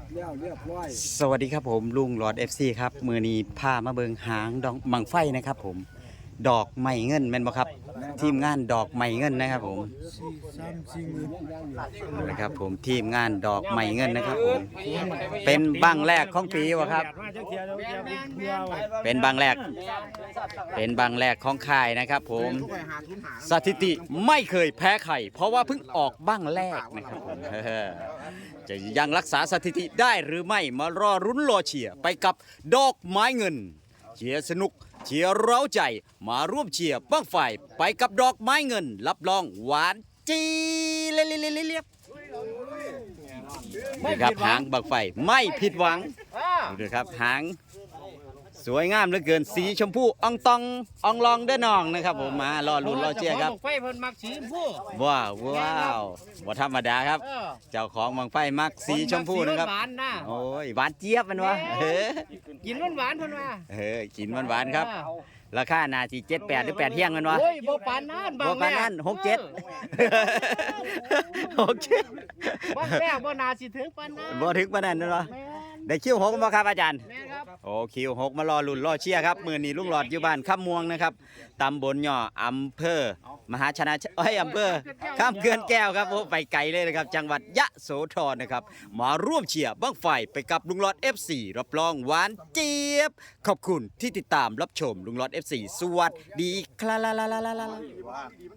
ดแล้วเรียบร้อย สวัสดีครับผมลุงหลอด FC ครับมือนี้พามาเบิงหางดองมังไฟนะครับผม ดอกไม้เงินแม่นบ่ครับ ทีมงานดอกไม้เงินนะครับผมสี่สามสี่หมื่นนะครับผมทีมงานดอกไม้เงินนะครับผม เป็นบังแรกของปีวะครับมาจักเทียแล้วเทียเป็นเพื่อไว้เป็นบังแรก เป็นบังแรกของค่ายนะครับ ผม สถิติไม่เคยแพ้ใครเพราะว่าเพิ่งออกบ้างแรกนะครับผมจะยังรักษาสถิติได้หรือไม่มารอรุ้นรอเชียร์ไปกับดอกไม้เงิน เชียร์สนุก เชียร์เร้าใจ มาร่วมเชียร์บ้างไฟไปกับดอกไม้เงิน รับรองหวานจีเลียบๆนะครับหางบังไฟไม่ผิดหวังดูดิครับหาง สวยงามเหลือเกินสีชมพูอองตองอองลองเด้อน้องนะครับผมมารอลุ้นรอเชียร์ครับไฟเพิ่นมักสีชมพูว้าวว้าวว่าธรรมดาครับเออเจ้าของบังไฟมักสีชมพูนะครับหวานๆนะโอ้ยหวานเจี๊ยบมันวะเออกินหวานๆเพิ่นว่าเออกินหวานๆครับราคานาทีเจ็ดแปดหรือแปดเที่ยงมันวะโอ้ยบ่ปานนั้นบ่ปานนั้นหกเจ็ดหกเจ็ดบ่แม่บ่น่าสิถึงปานนั้นบ่ถึงปานนั้นนั่นวะแม่นได้คิวหกบ่ครับอาจารย์แม่นครับ โอ้คิวหกมารอลุ่นรอเชียร์ครับมือนี้ลุงหลอดอยู่บ้านข้ามม่วงนะครับตำบลย่ออำเภอ มหาชนะเอ้ยอำเภอข้ามเกือนแก้วครับโอ้ไปไกลเลยนะครับ จังหวัดยะโสธรนะครับมาร่วมเชียร์บ้างไฟไปกับลุงหลอด F4 รับรองหวานเจี๊ยบ ขอบคุณที่ติดตามรับชมลุงหลอด F4 สวัสดีครับ